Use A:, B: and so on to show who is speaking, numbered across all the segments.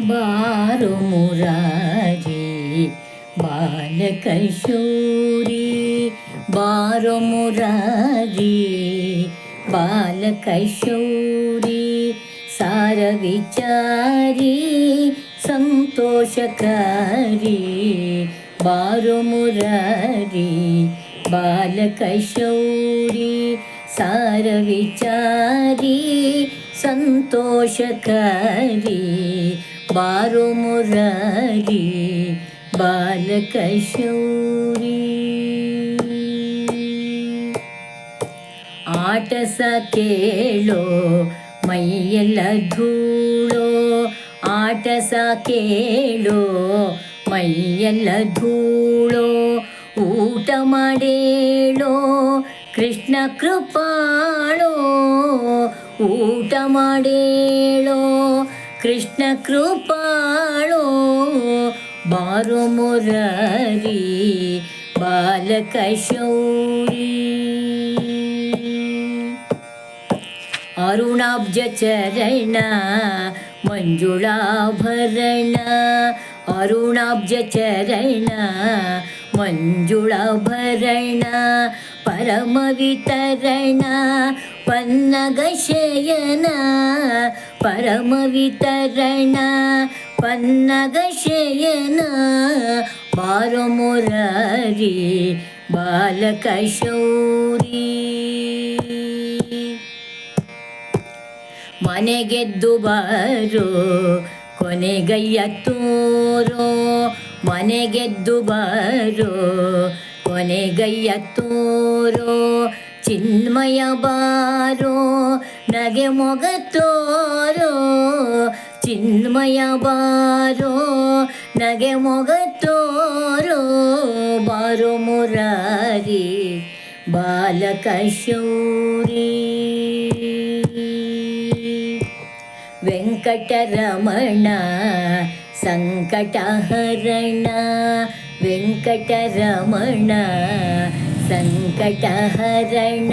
A: ബാരുമുരാരി ബാലകശൂരി ബാരുമുരാരി ബാലകശൂരി സാരവിചാരി സന്തോഷകാരി. ബാരുമുരാരി ബാലകശൂരി ಸಂತೋಷಕಾರಿ ಬಾರು ಮುರಾರಿ ಬಾಲಕಶೌರಿ ಸಾರ ವಿಚಾರಿ ಸಂತೋಷಕಾರಿ ಬಾರು ಮುರಾರಿ ಬಾಲಕಶೌರಿ ಆಟ ಸ ಕೇಳೋ ಮೈಯೆಲ್ಲ ಧೂಳೋ ಆಟ ಸ ಕೇಳೋ ಮೈಯೆಲ್ಲ ಧೂಳೋ ಊಟ ಮಾಡೇಳೋ ಕೃಷ್ಣ ಕೃಪಾಳೋ ಊಟ ಮಾಡೇಳೋ ಕೃಷ್ಣ ಕೃಪಾಳೋ ಬಾರೋ ಮುರಾರಿ ಬಾಲಕಶೌರಿ ಅರುಣಾಬ್ಜ ಚರಣ ಮಂಜುಳಾಭರಣ ಅರುಣಾಬ್ಜ ಚರಣ ಮಂಜುಳಾಭರಣ ಪರಮ ವಿತರಣ ಪನ್ನಗ ಶಯನ ಪರಮ ವಿತರಣ ಪನ್ನಗ ಶಯನ ಮುರಾರಿ ಬಾಲಕಶೌರಿ. ಮನೆಗೆದ್ದು ಬಾರೋ ಕೊನೆಗೈಯ ತೋರೋ ಮನೆಗೆದ್ದು ಬಾರೋ, ಕೊನೆಗೈಯ ತೋರೋ, ಚಿನ್ಮಯ ಬಾರೋ, ನಗೆ ಮೊಗ ತೋರೋ, ಚಿನ್ಮಯ ಬಾರೋ, ನಗೆ ಮೊಗ ತೋರೋ, ಬಾರೋ ಮುರಾರಿ ಬಾಲಕಶೌರಿ ವೆಂಕಟರಮಣ சங்கடஹரண வெங்கடரமண சங்கடஹரண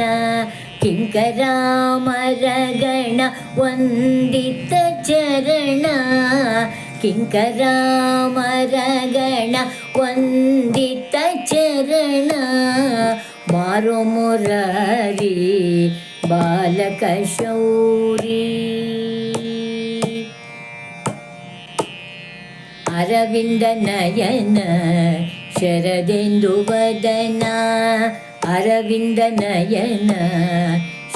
A: கிங்கராமரகண வந்தித்த சரண கிங்கராமரகண வந்தித்த சரண. மாறுமுரரி பாலகசௌரி. ಅರವಿಂದ ನಯನ, ಶರದೆಂದು ವದನ. ಅರವಿಂದ ನಯನ,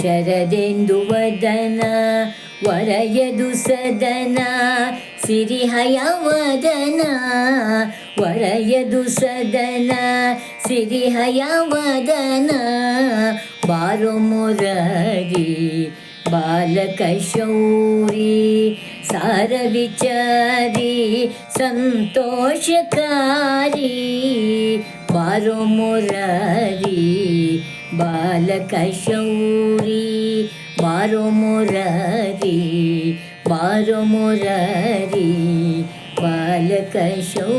A: ಶರದೆಂದು ವದನ. ವರಯದು ಸದನ, ಸಿರಿಹಯ ವದನ. ವರಯದು ಸದನ, ಸಿರಿಹಯ ವದನ. ಬಾರೋ ಮುರಾರಿ बालकशौरी सारविचारी सन्तोषकारी बारोमुरारी बालकशौरी बारोमुरारी बारोमुरारी बालकशौरी